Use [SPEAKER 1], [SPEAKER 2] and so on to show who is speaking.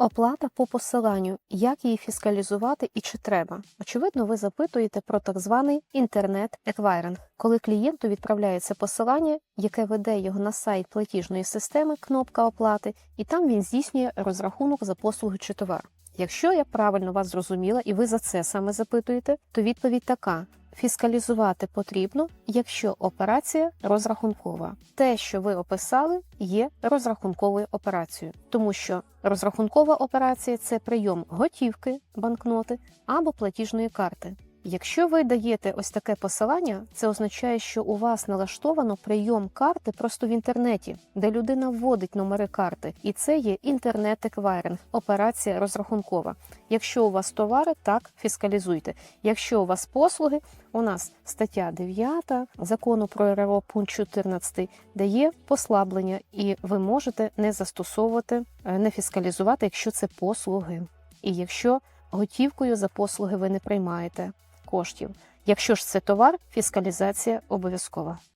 [SPEAKER 1] Оплата по посиланню. Як її фіскалізувати і чи треба? Очевидно, ви запитуєте про так званий інтернет-еквайринг, коли клієнту відправляється посилання, яке веде його на сайт платіжної системи, кнопка оплати, і там він здійснює розрахунок за послуги чи товар. Якщо я правильно вас зрозуміла і ви за це саме запитуєте, то відповідь така: фіскалізувати потрібно, якщо операція розрахункова. Те, що ви описали, є розрахунковою операцією, тому що розрахункова операція це прийом готівки, банкноти або платіжної карти. Якщо ви даєте ось таке посилання, це означає, що у вас налаштовано прийом карти просто в інтернеті, де людина вводить номери карти, і це є інтернет-еквайринг, операція розрахункова. Якщо у вас товари, так фіскалізуйте. Якщо у вас послуги, у нас стаття 9 закону про РРО пункт 14 дає послаблення, і ви можете не застосовувати, е, не фіскалізувати, якщо це послуги. І якщо готівкою за послуги ви не приймаєте коштів. Якщо ж це товар, фіскалізація обов'язкова.